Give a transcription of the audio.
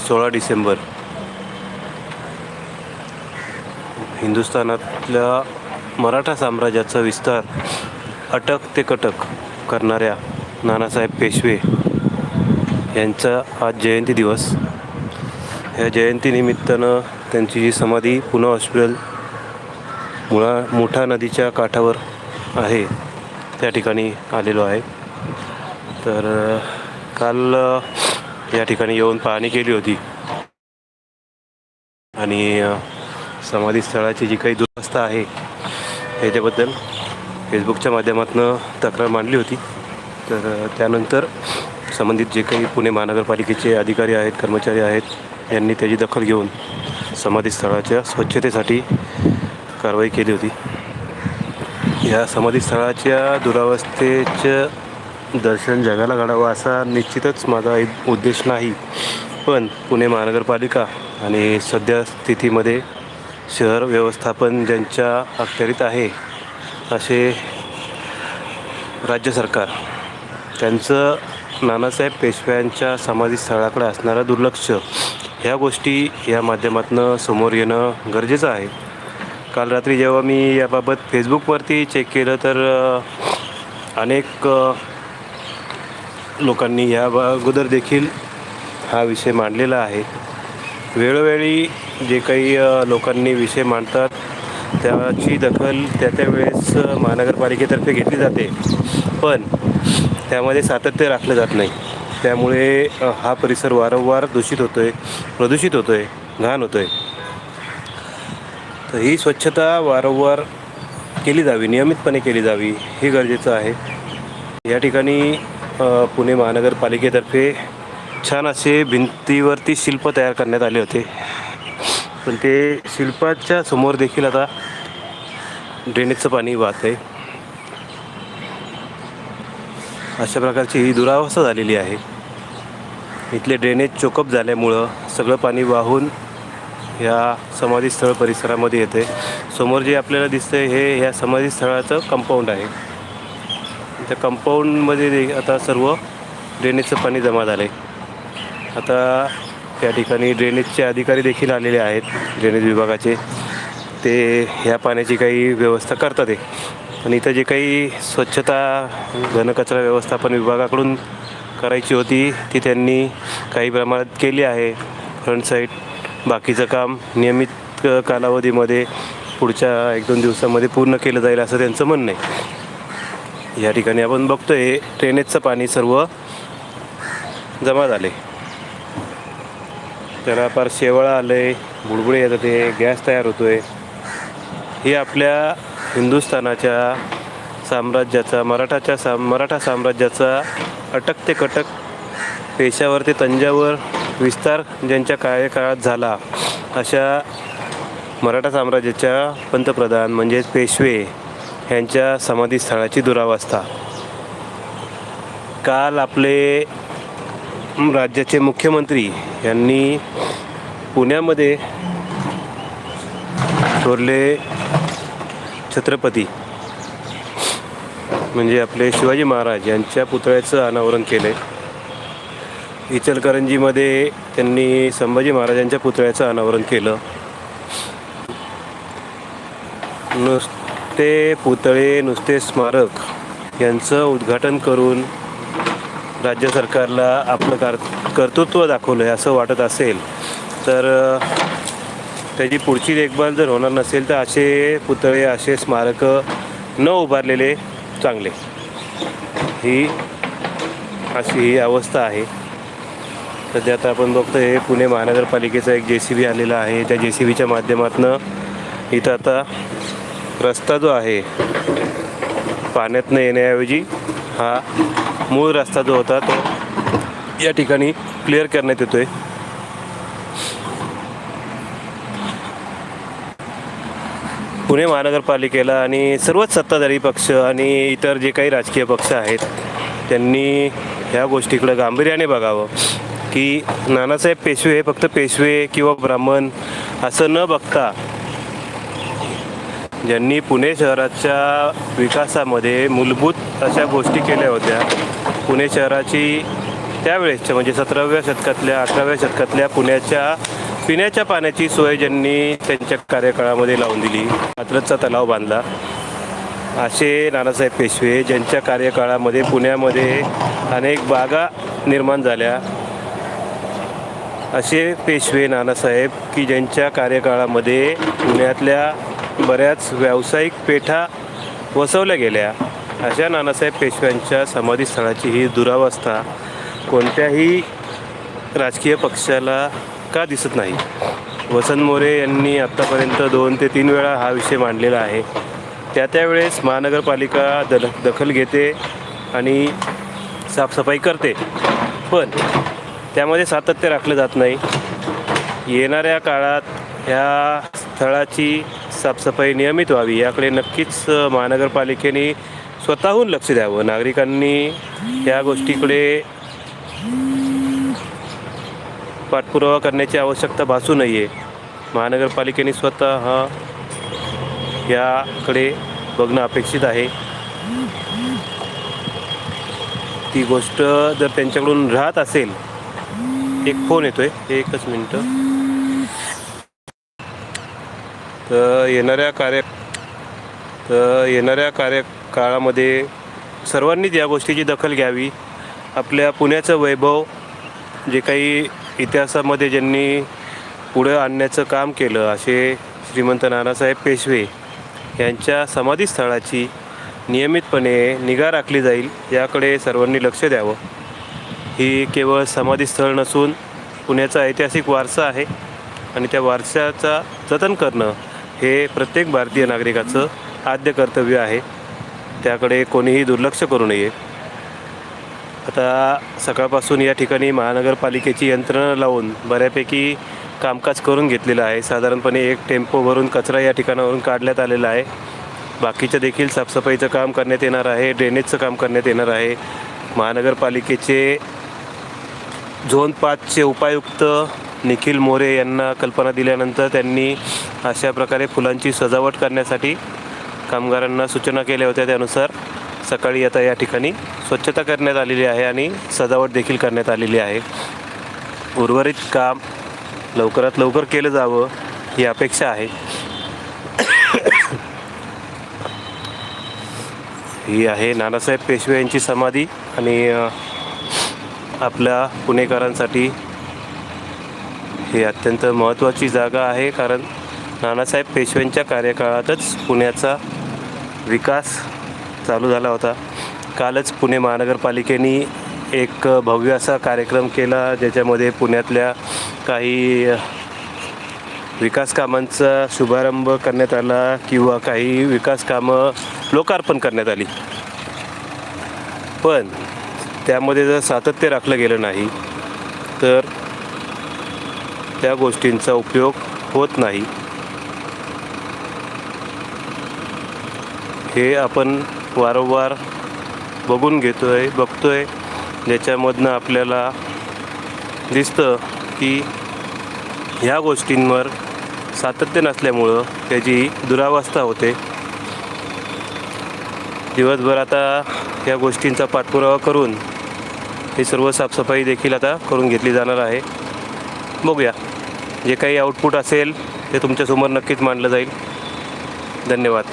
सोळा डिसेंबर. हिंदुस्थानातल्या मराठा साम्राज्याचा विस्तार अटक ते कटक करणाऱ्या नानासाहेब पेशवे यांचा आज जयंती दिवस. या जयंतीनिमित्तानं त्यांची जी समाधी पुणे हॉस्पिटल मुळा मोठा नदीच्या काठावर आहे त्या ठिकाणी आलेलो आहे. तर काल या ठिकाणी येऊन पाहणी केली होती. आणि समाधी स्थळाची जी काही दुरवस्था आहे याच्याबद्दल फेसबुकच्या माध्यमातून तक्रार मांडली होती. तर त्यानंतर संबंधित जे काही पुणे महानगरपालिकेचे अधिकारी आहेत कर्मचारी आहेत यांनी त्याची दखल घेऊन समाधी स्थळाच्या स्वच्छतेसाठी कारवाई केली होती. या समाधीस्थळाच्या दुरावस्थेच्या दर्शन जगाला घडावं असा निश्चितच माझा एक उद्देश नाही. पण पुणे महानगरपालिका आणि सध्या स्थितीमध्ये शहर व्यवस्थापन ज्यांच्या अखत्यारीत आहे असे राज्य सरकार त्यांचं नानासाहेब पेशव्यांच्या समाधीस्थळाकडे असणारं दुर्लक्ष ह्या गोष्टी या माध्यमातून समोर येणं गरजेचं आहे. काल रात्री जेव्हा मी याबाबत फेसबुकवरती चेक केलं तर अनेक लोकांनी ह्या अगोदर देखील हा विषय मांडलेला आहे. वेळोवेळी जे काही लोकांनी विषय मांडतात त्याची दखल त्या त्या वेळेस महानगरपालिकेतर्फे घेतली जाते. पण त्यामध्ये सातत्य राखलं जात नाही. त्यामुळे हा परिसर वारंवार दूषित होतो आहे प्रदूषित होतो आहे घाण होतो आहे तर ही स्वच्छता वारंवार केली जावी नियमितपणे केली जावी हे गरजेचं आहे. या ठिकाणी पुणे महानगरपालिकेतर्फे छान असे भिंतीवरती शिल्प तयार करण्यात आले होते. पण ते शिल्पाच्या समोर देखील आता ड्रेनेजचं पाणी वाहत आहे. अशा प्रकारची ही दुरावस्था झालेली आहे. इथले ड्रेनेज चोकअप झाल्यामुळं सगळं पाणी वाहून ह्या समाधीस्थळ परिसरामध्ये येते समोर जे आपल्याला दिसतंय हे ह्या समाधीस्थळाचं कंपाऊंड आहे. त्या कंपाऊंडमध्ये दे आता सर्व ड्रेनेजचं पाणी जमा झालं आहे आता त्या ठिकाणी ड्रेनेजचे अधिकारी देखील आलेले आहेत ड्रेनेज विभागाचे. ते ह्या पाण्याची काही व्यवस्था करतात आहे पण इथं जे काही स्वच्छता घनकचरा व्यवस्थापन विभागाकडून करायची होती ती त्यांनी काही प्रमाणात केली आहे. फ्रंट साईड बाकीचं काम नियमित कालावधीमध्ये पुढच्या एक दोन दिवसामध्ये पूर्ण केलं जाईल असं त्यांचं म्हणणं आहे. या ठिकाणी आपण बघतोय ड्रेनेजचं पाणी सर्व जमा झाले त्याला फार शेवळा आलं आहे बुडबुडे येतात आहे गॅस तयार होतो आहे ही आपल्या हिंदुस्थानाच्या साम्राज्याचा मराठाच्या साम मराठा साम्राज्याचा अटक ते कटक पेशावर ते तंजावर विस्तार ज्यांच्या कार्यकाळात झाला अशा मराठा साम्राज्याच्या पंतप्रधान म्हणजेच पेशवे यांच्या समाधीस्थळाची दुरावस्था. काल आपले राज्याचे मुख्यमंत्री यांनी पुण्यामध्ये थोरले छत्रपती म्हणजे आपले शिवाजी महाराज यांच्या पुतळ्याचं अनावरण केलं इचलकरंजीमध्ये त्यांनी संभाजी महाराजांच्या पुतळ्याचं अनावरण केलं. नुसते पुतळे नुसते स्मारक यांचं उद्घाटन करून राज्य सरकारला आपलं कार कर्तृत्व दाखवलं आहे असं वाटत असेल तर त्याची पुढची देखभाल जर होणार नसेल तर असे पुतळे असे स्मारकं न उभारलेले चांगले. ही अशी ही अवस्था आहे. सध्या आता आपण बघतो हे पुणे महानगरपालिकेचा एक जे सी बी आलेला आहे. त्या जे सी बीच्या माध्यमातून इथं आता रस्ता जो आहे पाण्यातनं येण्याऐवजी हा मूळ रस्ता जो होता तो या ठिकाणी क्लिअर करण्यात येतोय. पुणे महानगरपालिकेला आणि सर्वच सत्ताधारी पक्ष आणि इतर जे काही राजकीय पक्ष आहेत त्यांनी ह्या गोष्टीकडे गांभीर्याने बघावं की नानासाहेब पेशवे हे फक्त पेशवे किंवा ब्राह्मण असं न बघता ज्यांनी पुणे शहराच्या विकासामध्ये मूलभूत अशा गोष्टी केल्या होत्या. पुणे शहराची त्यावेळेसच्या म्हणजे सतराव्या शतकातल्या अठराव्या शतकातल्या पुण्याच्या पिण्याच्या पाण्याची सोय ज्यांनी त्यांच्या कार्यकाळामध्ये लावून दिली. कात्रजचा तलाव बांधला. असे नानासाहेब पेशवे ज्यांच्या कार्यकाळामध्ये पुण्यामध्ये अनेक बागा निर्माण झाल्या. असे पेशवे नानासाहेब की ज्यांच्या कार्यकाळामध्ये पुण्यातल्या बऱ्याच व्यावसायिक पेठा वसवल्या गेल्या. अशा नानासाहेब पेशव्यांच्या समाधीस्थळाची ही दुरावस्था कोणत्याही राजकीय पक्षाला का दिसत नाही? वसंत मोरे यांनी आत्तापर्यंत दोन ते तीन वेळा हा विषय मांडलेला आहे. त्या त्यावेळेस महानगरपालिका दल दखल घेते आणि साफसफाई करते. पण त्यामध्ये सातत्य राखलं जात नाही. येणाऱ्या काळात ह्या स्थळाची साफसफाई नियमित व्हावी याकडे नक्कीच महानगरपालिकेने स्वतःहून लक्ष द्यावं. नागरिकांनी या गोष्टीकडे पाठपुरावा करण्याची आवश्यकता भासू नये. महानगरपालिकेने स्वतः हा याकडे बघणं अपेक्षित आहे. ती गोष्ट जर त्यांच्याकडून राहत असेल एक फोन येतोय एकच मिनटं. तर येणाऱ्या कार्य तर येणाऱ्या कार्यकाळामध्ये सर्वांनीच या गोष्टीची दखल घ्यावी. आपल्या पुण्याचं वैभव जे काही इतिहासामध्ये ज्यांनी पुढं आणण्याचं काम केलं असे श्रीमंत नानासाहेब पेशवे यांच्या समाधीस्थळाची नियमितपणे निगा राखली जाईल याकडे सर्वांनी लक्ष द्यावं. ही केवळ समाधीस्थळ नसून पुण्याचा ऐतिहासिक वारसा आहे आणि त्या वारशाचा जतन करणं हे प्रत्येक भारतीय नागरिकाचं आद्य कर्तव्य आहे. त्याकडे कोणीही दुर्लक्ष करू नये. आता सकाळपासून या ठिकाणी महानगरपालिकेची यंत्रणा लावून बऱ्यापैकी कामकाज करून घेतलेलं आहे. साधारणपणे एक टेम्पो भरून कचरा या ठिकाणावरून काढण्यात आलेला आहे. बाकीचं देखील साफसफाईचं काम करण्यात येणार आहे. ड्रेनेजचं काम करण्यात येणार आहे. महानगरपालिकेचे झोन पाचचे उपायुक्त निखिल मोरे यांना कल्पना दिल्यानंतर त्यांनी अशा प्रकारे फुलांची सजावट करण्यासाठी कामगारांना सूचना केल्या होत्या त्यानुसार सकाळी आता या ठिकाणी स्वच्छता करण्यात आलेली आहे आणि सजावट देखील करण्यात आलेली आहे. उर्वरित काम लवकरात लवकर केलं जावं ही अपेक्षा आहे. ही आहे नानासाहेब पेशवे यांची समाधी आणि आपल्या पुणेकरांसाठी ही अत्यंत महत्त्वाची जागा आहे कारण नानासाहेब पेशव्यांच्या कार्यकाळातच पुण्याचा विकास चालू झाला होता. कालच पुणे महानगरपालिकेने एक भव्य असा कार्यक्रम केला ज्याच्यामध्ये पुण्यातल्या काही विकास कामांचा शुभारंभ करण्यात आला किंवा काही विकास कामं लोकार्पण करण्यात आली. पण त्यामध्ये जर सातत्य राखलं गेलं नाही तर त्या गोष्टींचा उपयोग होत नाही. हे आपण वारंवार बघून घेतो आहे बघतो आहे ज्याच्यामधनं आपल्याला दिसतं की ह्या गोष्टींवर सातत्य नसल्यामुळं त्याची दुरावस्था होते. दिवसभर आता या गोष्टींचा पाठपुरावा करून ही सर्व साफसफाई देखील आता करून घेतली जाणार आहे. बघूया. जे काही आउटपुट असेल ते तुमच्यासमोर नक्कीच मांडलं जाईल. धन्यवाद.